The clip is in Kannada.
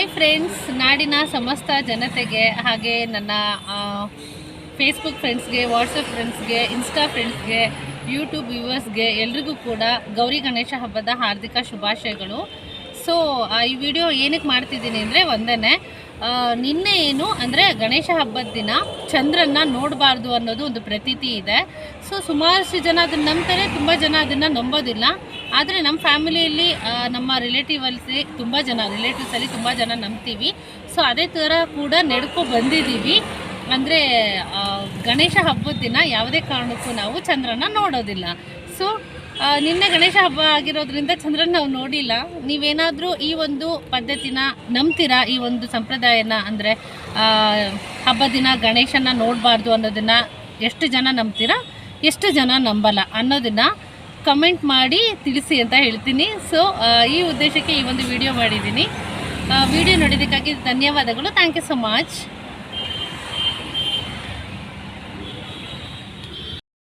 ಹಾಯ್ ಫ್ರೆಂಡ್ಸ್ ನಾಡಿನ ಸಮಸ್ತ ಜನತೆಗೆ ಹಾಗೆ ನನ್ನ ಫೇಸ್ಬುಕ್ ಫ್ರೆಂಡ್ಸ್ಗೆ ವಾಟ್ಸಪ್ ಫ್ರೆಂಡ್ಸ್ಗೆ ಇನ್ಸ್ಟಾ ಫ್ರೆಂಡ್ಸ್ಗೆ ಯೂಟ್ಯೂಬ್ ವ್ಯೂವರ್ಸ್ಗೆ ಎಲ್ರಿಗೂ ಕೂಡ ಗೌರಿ ಗಣೇಶ ಹಬ್ಬದ ಹಾರ್ದಿಕ ಶುಭಾಶಯಗಳು. ಸೊ ಈ ವಿಡಿಯೋ ಏನಕ್ಕೆ ಮಾಡ್ತಿದ್ದೀನಿ ಅಂದರೆ ಒಂದೇ ನಿನ್ನೆ ಏನು ಅಂದರೆ ಗಣೇಶ ಹಬ್ಬದ ದಿನ ಚಂದ್ರನ್ನ ನೋಡಬಾರ್ದು ಅನ್ನೋದು ಒಂದು ಪ್ರತೀತಿ ಇದೆ. ಸೊ ಸುಮಾರಷ್ಟು ಜನ ಅದನ್ನು ನಂಬ್ತಾರೆ, ತುಂಬ ಜನ ಅದನ್ನು ನಂಬೋದಿಲ್ಲ. ಆದರೆ ನಮ್ಮ ಫ್ಯಾಮಿಲಿಯಲ್ಲಿ ನಮ್ಮ ರಿಲೇಟಿವಲ್ಸಿ ತುಂಬ ಜನ ರಿಲೇಟಿವ್ಸಲ್ಲಿ ತುಂಬ ಜನ ನಂಬ್ತೀವಿ. ಸೊ ಅದೇ ಥರ ಕೂಡ ನಡ್ಕೊ ಬಂದಿದ್ದೀವಿ. ಅಂದರೆ ಗಣೇಶ ಹಬ್ಬದ ದಿನ ಯಾವುದೇ ಕಾರಣಕ್ಕೂ ನಾವು ಚಂದ್ರನ ನೋಡೋದಿಲ್ಲ. ಸೊ ನಿನ್ನೆ ಗಣೇಶ ಹಬ್ಬ ಆಗಿರೋದ್ರಿಂದ ಚಂದ್ರನ ನಾವು ನೋಡಿಲ್ಲ. ನೀವೇನಾದರೂ ಈ ಒಂದು ಪದ್ಧತಿನ ನಂಬ್ತೀರಾ? ಈ ಒಂದು ಸಂಪ್ರದಾಯನ ಅಂದರೆ ಹಬ್ಬ ದಿನ ಗಣೇಶನ ನೋಡಬಾರ್ದು ಅನ್ನೋದನ್ನು ಎಷ್ಟು ಜನ ನಂಬ್ತೀರಾ? ಎಷ್ಟು ಜನ ನಂಬಲ್ಲ ಅನ್ನೋದನ್ನು ಕಮೆಂಟ್ ಮಾಡಿ ತಿಳಿಸಿ ಅಂತ ಹೇಳ್ತೀನಿ. ಸೊ ಈ ಉದ್ದೇಶಕ್ಕೆ ಈ ಒಂದು ವಿಡಿಯೋ ಮಾಡಿದ್ದೀನಿ. ವಿಡಿಯೋ ನೋಡಿದ್ದಕ್ಕಾಗಿ ಧನ್ಯವಾದಗಳು. Thank you so much